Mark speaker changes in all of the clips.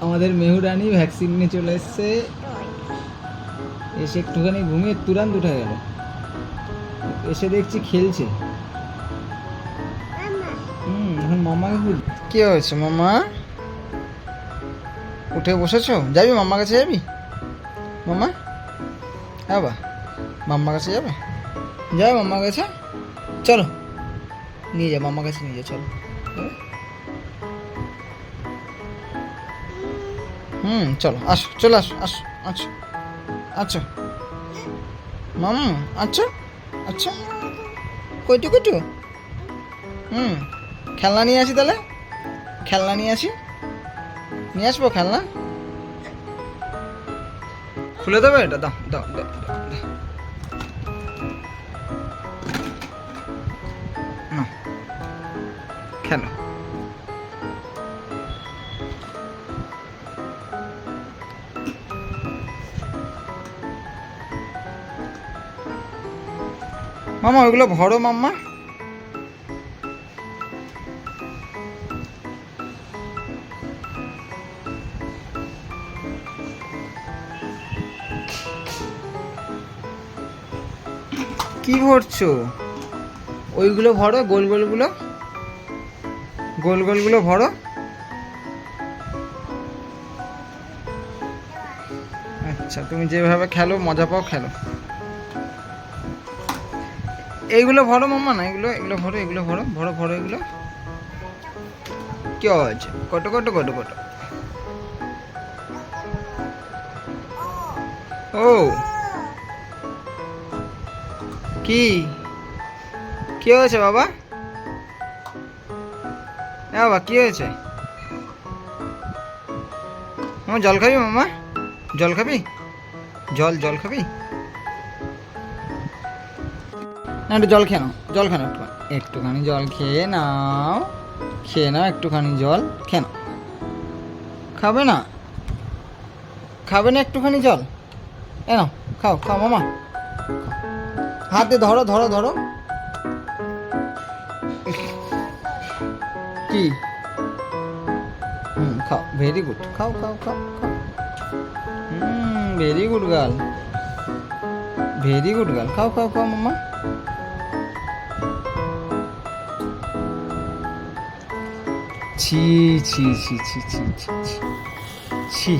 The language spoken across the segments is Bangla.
Speaker 1: আমাদের মেহুরানি ভ্যাকসিন নিয়ে চলে এসছে। এসে একটুখানি ঘুমিয়ে তুরান্ত উঠে গেল। এসে দেখছি খেলছে। হুম, এখন মাম্মাকে খুঁজ কি হয়েছে মাম্মা উঠে বসেছো? যাবি মাম্মা কাছে যাবি? মাম্মা হ্যাঁ বা মাম্মা কাছে যাবে? যাবে মাম্মা কাছে? চলো। নিয়ে যা মাম্মা কাছে নিয়ে যা, চলো। হুম, চলো, আসো, চলে আসো আসো আচ্ছা আচ্ছা। মাম আচ্ছা আচ্ছা। কইটু কইটু? হুম, খেলনা নিয়ে আসি তাহলে? খেলনা নিয়ে আসি? নিয়ে আসব খেলনা? খুলে দেবে এটা? দাও দাও দাও মামা, ওইগুলো ভরো মাম্মা। কি ভরছো? ওইগুলো ভরো, গোল গোলগুলো। গোল গোলগুলো ভরো। আচ্ছা তুমি যেভাবে খেলো, মজা পাও খেলো। এইগুলো ভরো মাম্মা না, এগুলো এগুলো ভরো এগুলো ভরো ভরো ভরো এগুলো। কি আছে কত কত কত কত ও। কি? কি হয়েছে বাবা? হ্যাঁ বাবা, কি হয়েছে? মামা, জল খাবি মামা? জল খাবি? জল জল খাবি? না, একটু জল খেয়ে নাও, জল খেয়ে নাও একটুখানি। জল খেয়ে নাও খেয়ে নাও, একটুখানি জল খেয়ে নাও। খাবে না? খাবে না একটুখানি জল? এ নাও, খাও খাও মামা। হাতে ধরো ধরো ধরো। কি? হুম, খাও ভেরি গুড খাও খাও খাও খাও। হুম very good girl very good girl খাও খাও খাও মামা। ছি ছি ছি ছি ছি ছি ছি ছি।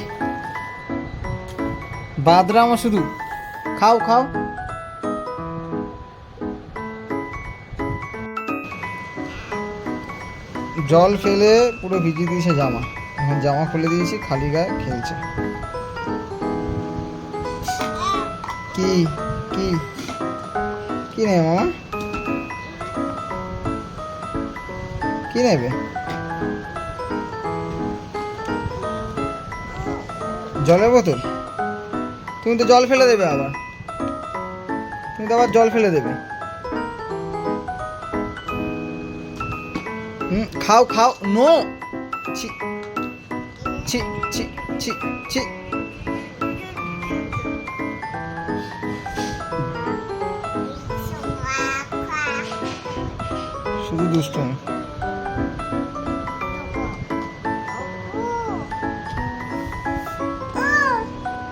Speaker 1: বাদরামা শুধু, খাও খাও। জল ফেলে পুরো ভিজিয়ে দিয়েছে জামা। এখন জামা খুলে দিয়েছি, খালি গায়ে খেলছে। কি কি কি নেবে মামা কি নেবে? জলের বোতল? তুমি তো জল ফেলে দেবে আবার। তুমি তো আবার জল ফেলে দেবে। হুম, খাও খাও, নো। ছি ছি ছি ছি ছি। শুধু দুষ্টুমি।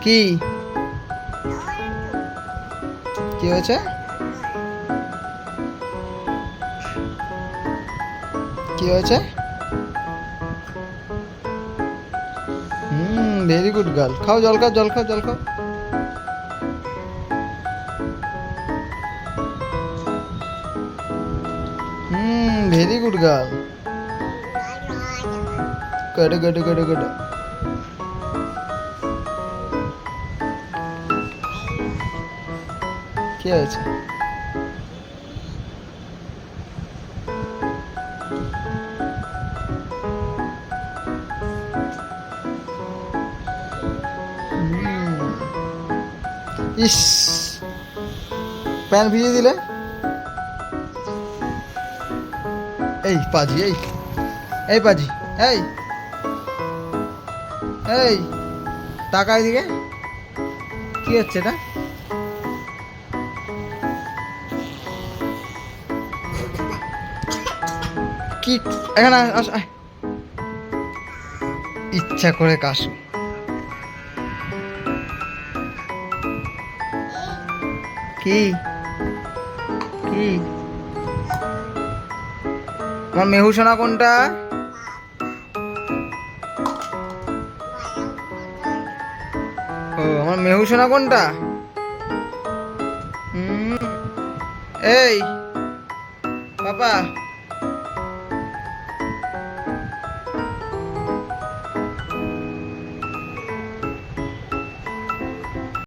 Speaker 1: কি? কি হয়েছে? কি হয়েছে? হুম ভেরি গুড গার্ল খাও জল খাও জল খাও জল খাও। হুম ভেরি গুড গার্ল কেটে কেটে কেটে কেটে কি হয়েছে? ইস, প্যান ভিজিয়ে দিলে? এই পাজি, এই এই পাজি, এই এই, টাকা এদিকে? কি হচ্ছে এটা? কি? এখানে আস ইচ্ছা করে কাশো। কি? কি? আমার মেহু সোনা কোনটা? ও, আমার মেহু সোনা কোনটা? এই পাপা